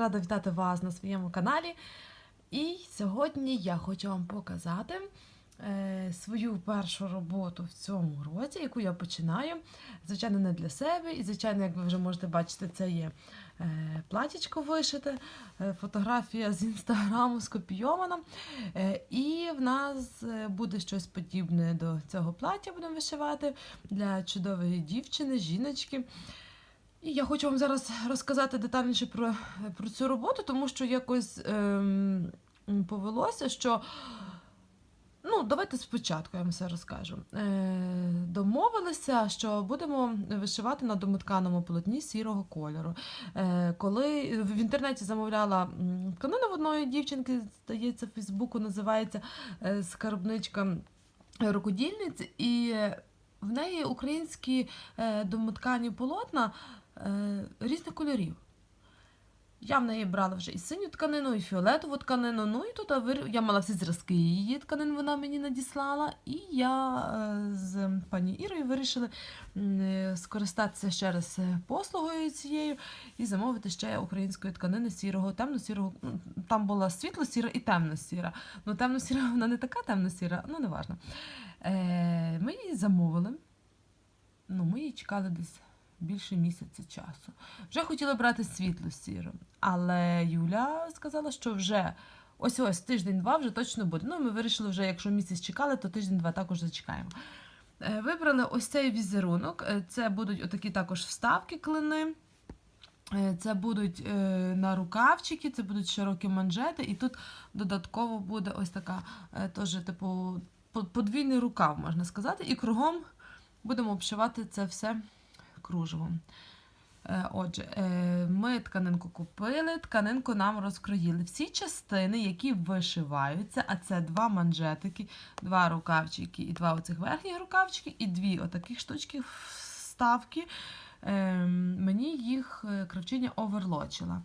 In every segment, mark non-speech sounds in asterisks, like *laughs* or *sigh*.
рада вітати вас на своєму каналі. І сьогодні я хочу вам показати е, свою першу роботу в цьому році, яку я починаю. Звичайно, не для себе. І, звичайно, як ви вже можете бачити, це є е, платічко вишите, е, фотографія з інстаграму скопійована. І в нас буде щось подібне до цього плаття, будемо вишивати для чудової дівчини, жіночки. І я хочу вам зараз розказати детальніше про, про цю роботу, тому що якось ем, повелося, що. Ну, давайте спочатку я вам все розкажу. Е, домовилися, що будемо вишивати на домотканому полотні сірого кольору. Е, коли в інтернеті замовляла тканину в одної дівчинки, здається, в Фейсбуку називається е, скарбничка рукодільниць, і в неї українські е, домоткані полотна різних кольорів. Я в неї брала вже і синю тканину, і фіолетову тканину. Ну і тут я мала всі зразки її тканин, вона мені надіслала. І я е, з пані Ірою вирішили е, скористатися ще раз е, послугою цією і замовити ще української тканини сірого, темно-сірого. Там була світло-сіра і темно-сіра. Ну, темно-сіра вона не така темно-сіра, ну не важно. Е, ми її замовили. Ну, ми її чекали десь більше місяця часу. Вже хотіла брати світло сіру, але Юля сказала, що вже ось ось тиждень-два вже точно буде. Ну, ми вирішили вже, якщо місяць чекали, то тиждень-два також зачекаємо. Е, Вибрали ось цей візерунок. Е, Це будуть отакі також вставки клини. Е, Це будуть на рукавчики, це будуть широкі манжети, і тут додатково буде ось така теж, типу, подвійний рукав, можна сказати, і кругом будемо обшивати це все кружевом. Е, Отже, е, ми тканинку купили, тканинку нам розкроїли. Всі частини, які вишиваються, а це два манжетики, два рукавчики і два оцих верхніх рукавчики, і дві отаких штучки вставки. Е, Мені їх е, кравчиня оверлочила.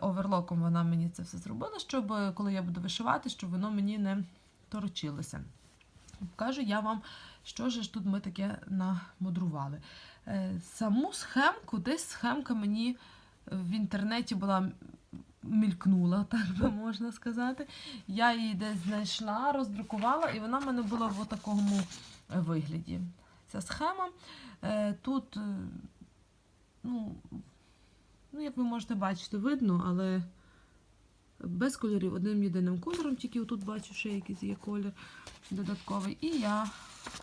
Оверлоком вона мені це все зробила, щоб коли я буду вишивати, щоб воно мені не торочилося. Покажу я вам, що ж тут ми таке намудрували. Е, Саму схемку, десь схемка мені в інтернеті була мількнула, *laughs* так би можна сказати. Я її десь знайшла, роздрукувала, і вона в мене була в такому вигляді. Ця схема. Е, Тут, е, ну, ну, як ви можете бачити, видно, але без кольорів, одним єдиним кольором, тільки тут бачу, ще якийсь є колір додатковий. І я,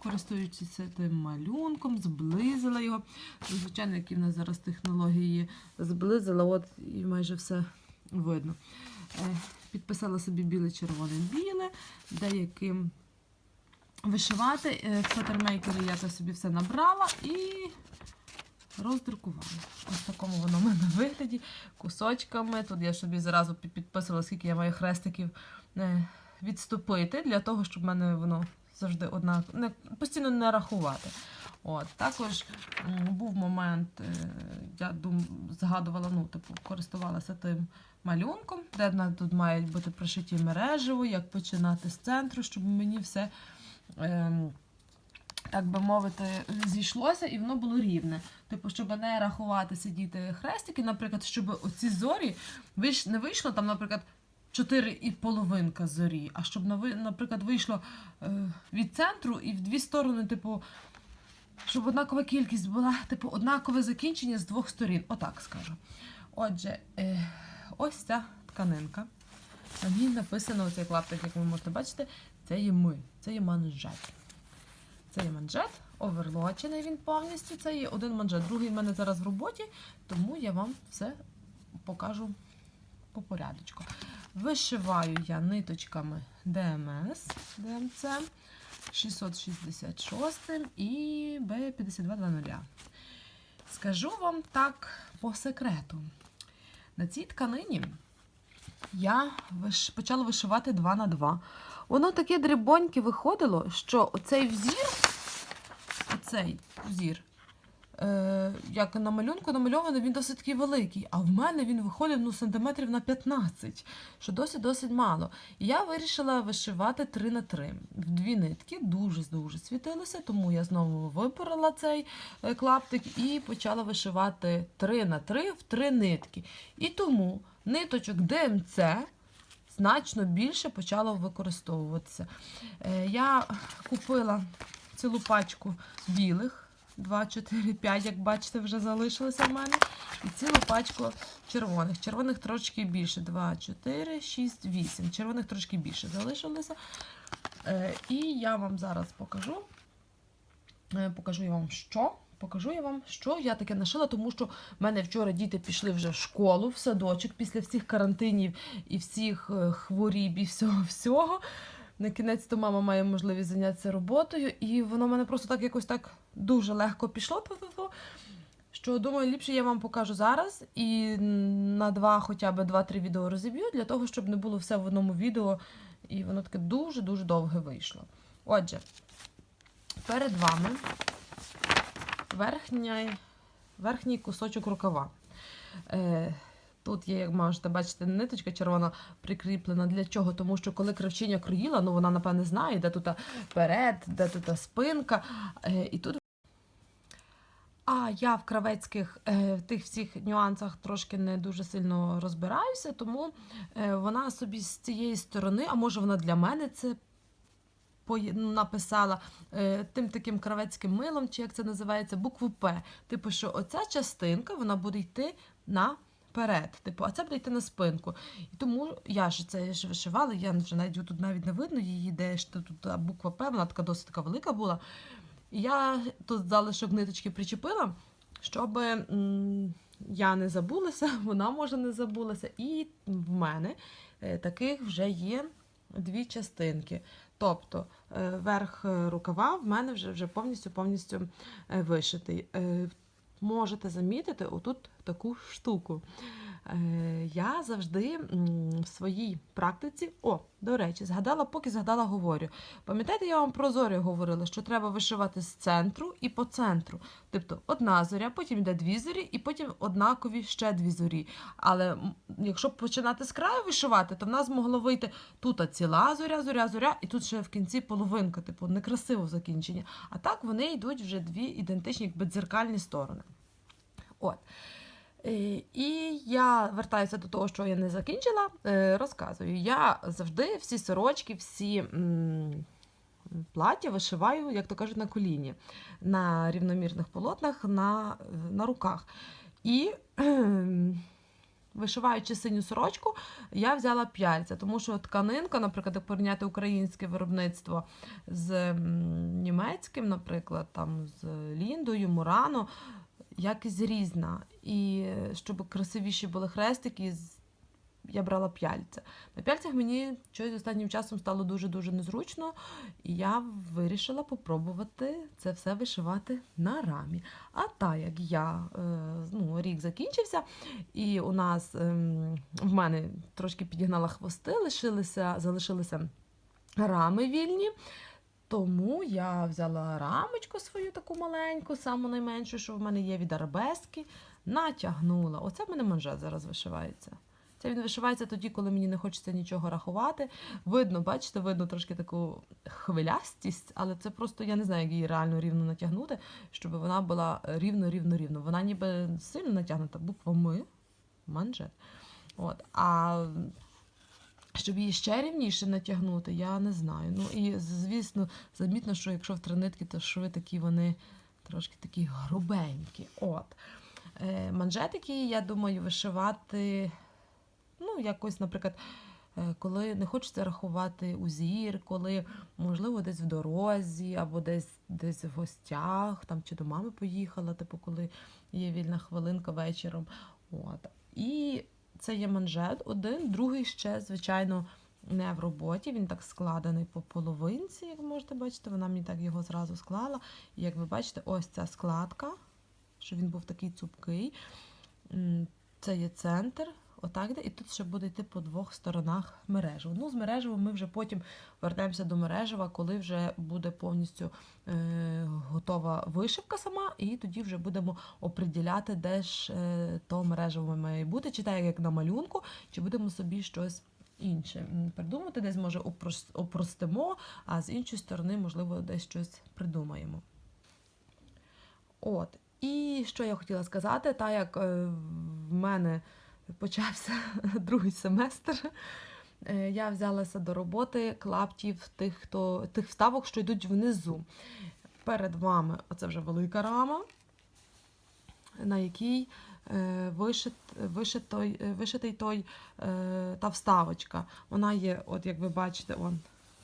користуючись цим малюнком, зблизила його. Звичайно, які в нас зараз технології зблизила, от і майже все видно. Е, Підписала собі біле, червоне, біле, деяким вишивати. Е, В фотермейкері я це собі все набрала і роздрукувала. Ось в такому воно в мене *laughs* вигляді, кусочками. Тут я собі зразу під- підписувала, скільки я маю хрестиків е, відступити, для того, щоб в мене воно завжди однаково, не, постійно не рахувати. От, також був момент, е, я дум, згадувала, ну, типу, користувалася тим малюнком, де тут мають бути пришиті мережево, як починати з центру, щоб мені все. Ем, так би мовити, зійшлося і воно було рівне. Типу, щоб не рахувати сидіти хрестики, наприклад, щоб оці зорі не вийшло там, наприклад, 4 і половинка зорі, а щоб, наприклад, вийшло е, від центру і в дві сторони, типу, щоб однакова кількість була, типу, однакове закінчення з двох сторін. Отак скажу. Отже, е, ось ця тканинка. На ній написано оцей клаптик, як ви можете бачити, це є ми, це є манжет. Це є манжет, оверлочений він повністю. Це є один манжет. Другий в мене зараз в роботі, тому я вам все покажу по порядочку. Вишиваю я ниточками ДМС, ДМЦ 666 і B5220. Скажу вам так по секрету. На цій тканині я почала вишивати 2 на 2. Воно таке дрібоньке виходило, що оцей взір, оцей взір, е, як на малюнку намальований, він досить такий великий. А в мене він виходив ну, сантиметрів на 15, що досить-досить мало. І я вирішила вишивати 3 на 3 в дві нитки, дуже-дуже світилося, тому я знову випорала цей е, клаптик і почала вишивати 3 на 3 в три нитки. І тому ниточок ДМЦ значно більше почало використовуватися. Е, Я купила цілу пачку білих. 2, 4, 5, як бачите, вже залишилося в мене. І цілу пачку червоних. Червоних трошки більше. 2, 4, 6, 8. Червоних трошки більше залишилося. Е, І я вам зараз покажу. Е, Покажу я вам що. Покажу я вам, що я таке нашила, тому що в мене вчора діти пішли вже в школу, в садочок після всіх карантинів і всіх е, хворіб і всього всього. На кінець то мама має можливість зайнятися роботою, і воно в мене просто так якось так дуже легко пішло. Що думаю, ліпше я вам покажу зараз і на два, хоча б два-три відео розіб'ю, для того, щоб не було все в одному відео, і воно таке дуже-дуже довге вийшло. Отже, перед вами верхній, верхній кусочок рукава. Е, Тут є, як можете бачити, ниточка червона прикріплена. Для чого? Тому що коли кравчиня кроїла, ну вона, напевне, знає, де тут перед, де тут спинка. Е, і тут а я в кравецьких е, в тих всіх нюансах трошки не дуже сильно розбираюся, тому е, вона собі з цієї сторони, а може вона для мене це ну, написала тим таким кравецьким милом, чи як це називається, букву П. Типу, що оця частинка вона буде йти наперед. Типу, а це буде йти на спинку. І тому я ж це ж вишивала, я вже навіть тут навіть не видно її, де ж тут буква П, вона така досить така велика була. І я тут залишок ниточки причепила, щоб я не забулася, *laughs* вона може не забулася. І в мене е, таких вже є дві частинки. Тобто е, верх рукава в мене вже, вже повністю повністю е, вишитий. Можете замітити отут таку штуку. Е, Я завжди в своїй практиці, о, до речі, згадала, поки згадала, говорю. Пам'ятаєте, я вам про зорі говорила, що треба вишивати з центру і по центру. Тобто одна зоря, потім йде дві зорі, і потім однакові ще дві зорі. Але якщо починати з краю вишивати, то в нас могло вийти тут ціла зоря, зоря, зоря, і тут ще в кінці половинка, типу, некрасиво закінчення. А так вони йдуть вже дві ідентичні, якби дзеркальні сторони. От. Е, І я вертаюся до того, що я не закінчила. Е, Розказую. Я завжди всі сорочки, всі плаття вишиваю, як то кажуть, на коліні, на рівномірних полотнах, на, на руках. І вишиваючи синю сорочку, я взяла п'яльця, тому що тканинка, наприклад, як порівняти українське виробництво з німецьким, наприклад, там з Ліндою, Мурано, якість різна. І е, щоб красивіші були хрестики, я брала п'яльця. На п'яльцях мені щось останнім часом стало дуже-дуже незручно, і я вирішила попробувати це все вишивати на рамі. А так як я е, ну, рік закінчився, і у нас ем, в мене трошки підігнала хвости, лишилися, залишилися рами вільні. Тому я взяла рамочку свою таку маленьку, саму найменшу, що в мене є від арабески, натягнула. Оце в мене манжет зараз вишивається. Це він вишивається тоді, коли мені не хочеться нічого рахувати. Видно, бачите, видно трошки таку хвилястість, але це просто я не знаю, як її реально рівно натягнути, щоб вона була рівно, рівно, рівно. Вона ніби сильно натягнута буквами манжет. От. А щоб її ще рівніше натягнути, я не знаю. Ну і звісно, замітно, що якщо в три нитки, то шви такі вони трошки такі грубенькі. От. Е, манжетики, я думаю, вишивати, ну, якось, наприклад, е, коли не хочеться рахувати узір, коли, можливо, десь в дорозі, або десь десь в гостях, там, чи до мами поїхала, типу, коли є вільна хвилинка вечором. От. І це є манжет один, другий ще, звичайно, не в роботі. Він так складений по половинці, як можете бачити. Вона мені так його зразу склала. І як ви бачите, ось ця складка, що він був такий цупкий. Це є центр. Отак йде, і тут ще буде йти по двох сторонах мережево. Ну, з мережево ми вже потім вернемося до мережева, коли вже буде повністю е, готова вишивка сама, і тоді вже будемо оприділяти, де ж е, то мережево має бути, чи так, як на малюнку, чи будемо собі щось інше придумати, десь може упростимо, а з іншої сторони, можливо, десь щось придумаємо. От. І що я хотіла сказати, так як е, в мене почався *laughs* другий семестр. Е, Я взялася до роботи клаптів тих, хто, тих вставок, що йдуть внизу. Перед вами оце вже велика рама, на якій е, вишит, вишит е, вишитий той, та вставочка. Вона є, от як ви бачите, он,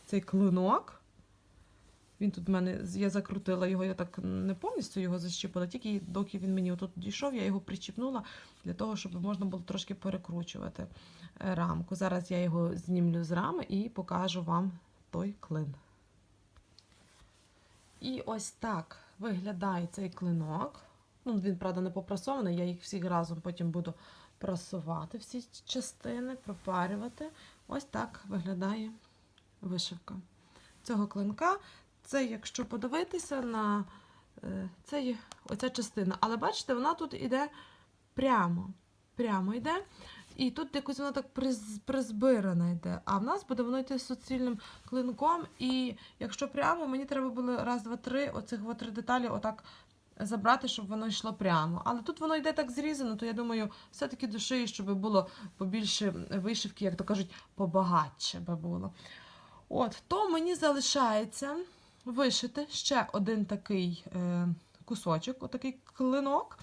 цей клинок. Він тут в мене, я закрутила його, я так не повністю його защіпила, тільки доки він мені отут дійшов, я його причіпнула для того, щоб можна було трошки перекручувати е, рамку. Зараз я його знімлю з рами і покажу вам той клин. І ось так виглядає цей клинок. Ну, він, правда, не попрасований, я їх всіх разом потім буду прасувати, всі частини, пропарювати. Ось так виглядає вишивка цього клинка. Це, якщо подивитися на е, це оця частина. Але бачите, вона тут іде прямо. Прямо йде. І тут якось вона так приз- призбирана йде. А в нас буде воно йти суцільним клинком. І якщо прямо, мені треба було раз, два, три, оцих три деталі отак забрати, щоб воно йшло прямо. Але тут воно йде так зрізано, то я думаю, все-таки до шиї, щоб було побільше вишивки, як то кажуть, побагатше би було. От, то мені залишається вишити ще один такий е, кусочок, отакий клинок.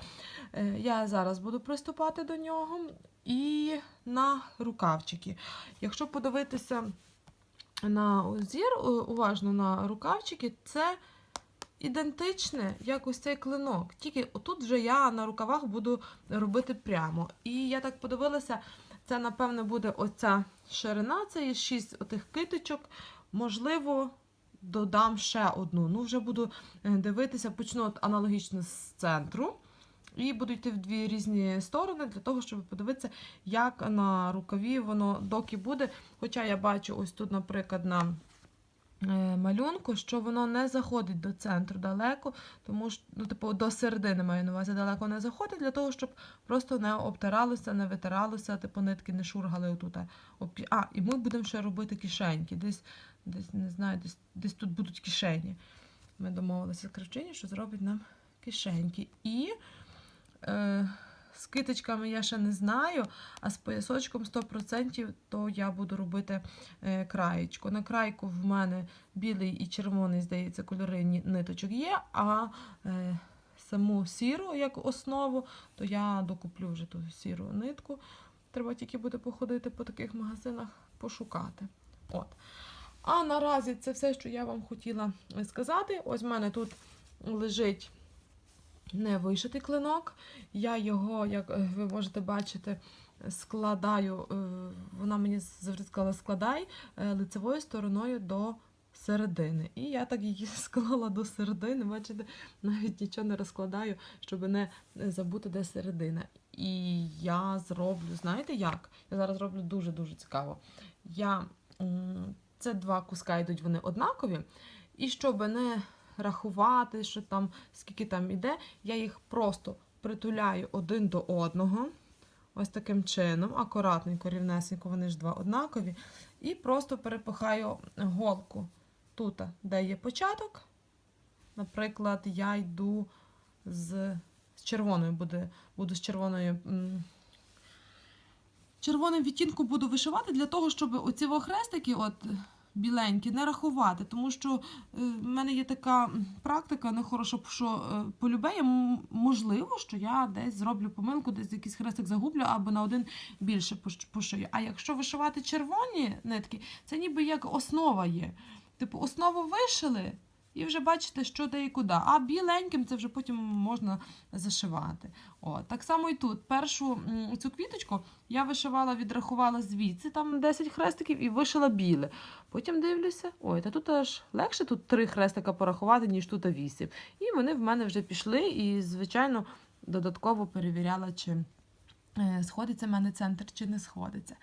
Е, я зараз буду приступати до нього. І на рукавчики. Якщо подивитися на зір, е, уважно на рукавчики, це ідентичне, як ось цей клинок. Тільки отут вже я на рукавах буду робити прямо. І я так подивилася, це, напевно, буде оця ширина, це є 6 отих киточок. Можливо, додам ще одну. Ну, вже буду е, дивитися, почну от аналогічно з центру. І буду йти в дві різні сторони для того, щоб подивитися, як на рукаві воно доки буде. Хоча я бачу ось тут, наприклад, на е, малюнку, що воно не заходить до центру далеко, тому що, ну, типу, до середини маю на увазі далеко не заходить, для того, щоб просто не обтиралося, не витиралося, типу нитки не шургали отут. А, і ми будемо ще робити кишеньки. Десь, десь не знаю, десь, десь тут будуть кишені. Ми домовилися з кравчині, що зробить нам кишеньки. І е, з китичками я ще не знаю, а з поясочком 100% то я буду робити е, краєчко. На крайку в мене білий і червоний, здається, кольори ниточок є, а е, саму сіру як основу, то я докуплю вже ту сіру нитку. Треба тільки буде походити по таких магазинах, пошукати. От. А наразі це все, що я вам хотіла сказати. Ось в мене тут лежить не вишитий клинок. Я його, як ви можете бачити, складаю. е, Вона мені завжди сказала, складай е, лицевою стороною до середини. І я так її *laughs* склала до середини. Бачите, навіть нічого не розкладаю, щоб не забути, де середина. І я зроблю, знаєте як? Я зараз роблю дуже-дуже цікаво. Я, це два куска йдуть вони однакові. І щоб не рахувати, що там, скільки там іде, я їх просто притуляю один до одного. Ось таким чином, акуратненько, рівнесенько, вони ж два однакові. І просто перепихаю голку тут, де є початок. Наприклад, я йду з, з червоною, буде, буду з червоною. Червоним відтінком буду вишивати для того, щоб оці хрестики, от біленькі, не рахувати. Тому що е, в мене є така практика нехороша, що е, полюбе, я, м, можливо, що я десь зроблю помилку, десь якийсь хрестик загублю або на один більше пош- пошию. А якщо вишивати червоні нитки, це ніби як основа є. Типу, основу вишили. І вже бачите, що де і куди. А біленьким це вже потім можна зашивати. О, так само і тут. Першу цю квіточку я вишивала, відрахувала звідси, там 10 хрестиків, і вишила біле. Потім дивлюся, ой, та тут аж легше тут три хрестика порахувати, ніж тут 8. І вони в мене вже пішли, і, звичайно, додатково перевіряла, чи е, сходиться в мене центр, чи не сходиться.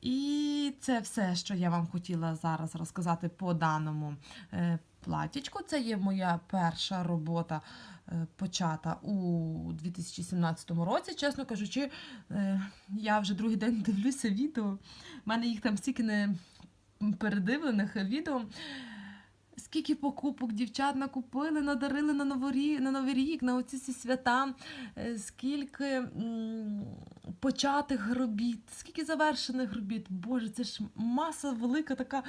І це все, що я вам хотіла зараз розказати по даному е, платічку. Це є моя перша робота, е, почата у 2017 році. Чесно кажучи, е, я вже другий день дивлюся відео. У мене їх там стільки не передивлених відео. скільки покупок дівчат накупили, надарили на Новий рік, на Новий рік, на оці всі свята, е, скільки початих робіт, скільки завершених робіт. Боже, це ж маса велика така.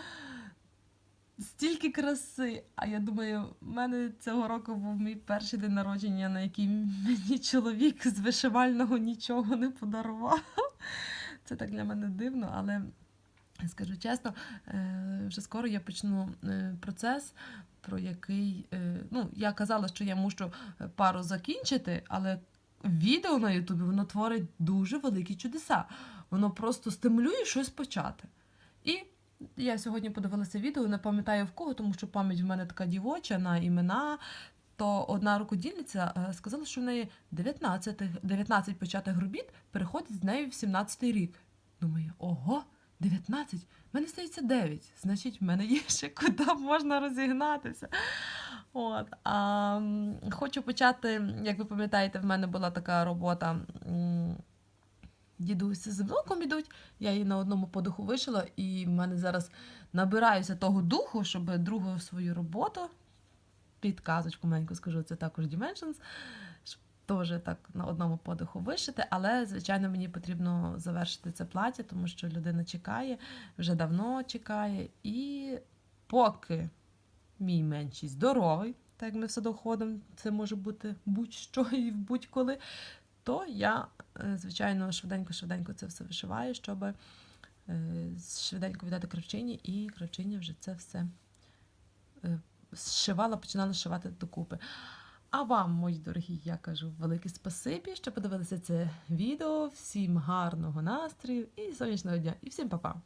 Стільки краси. А я думаю, в мене цього року був мій перший день народження, на який мені чоловік з вишивального нічого не подарував. Це так для мене дивно, але скажу чесно, е, вже скоро я почну е, процес, про який е, ну, я казала, що я мушу пару закінчити, але відео на Ютубі воно творить дуже великі чудеса. Воно просто стимулює щось почати. І я сьогодні подивилася відео, не пам'ятаю в кого, тому що пам'ять в мене така дівоча на імена. То одна рукодільниця е, сказала, що в неї 19, 19 початих робіт переходить з нею в 17 рік. Думаю, ого, 19? В мене стається 9. Значить, в мене є ще куди можна розігнатися. От. А, хочу почати, як ви пам'ятаєте, в мене була така робота. Дідусь з внуком ідуть, я її на одному подиху вишила, і в мене зараз набираюся того духу, щоб другу свою роботу, підказочку маленьку скажу, це також Dimensions, теж так на одному подиху вишити. Але, звичайно, мені потрібно завершити це плаття, тому що людина чекає, вже давно чекає. І поки мій менший здоровий, так як ми в садок це може бути будь-що і будь-коли, то я, е, звичайно, швиденько-швиденько це все вишиваю, щоб е, швиденько віддати кравчині, і кравчиня вже це все е, зшивала, починала зшивати докупи. А вам, мої дорогі, я кажу велике спасибі, що подивилися це відео. Всім гарного настрою і сонячного дня, і всім па-па!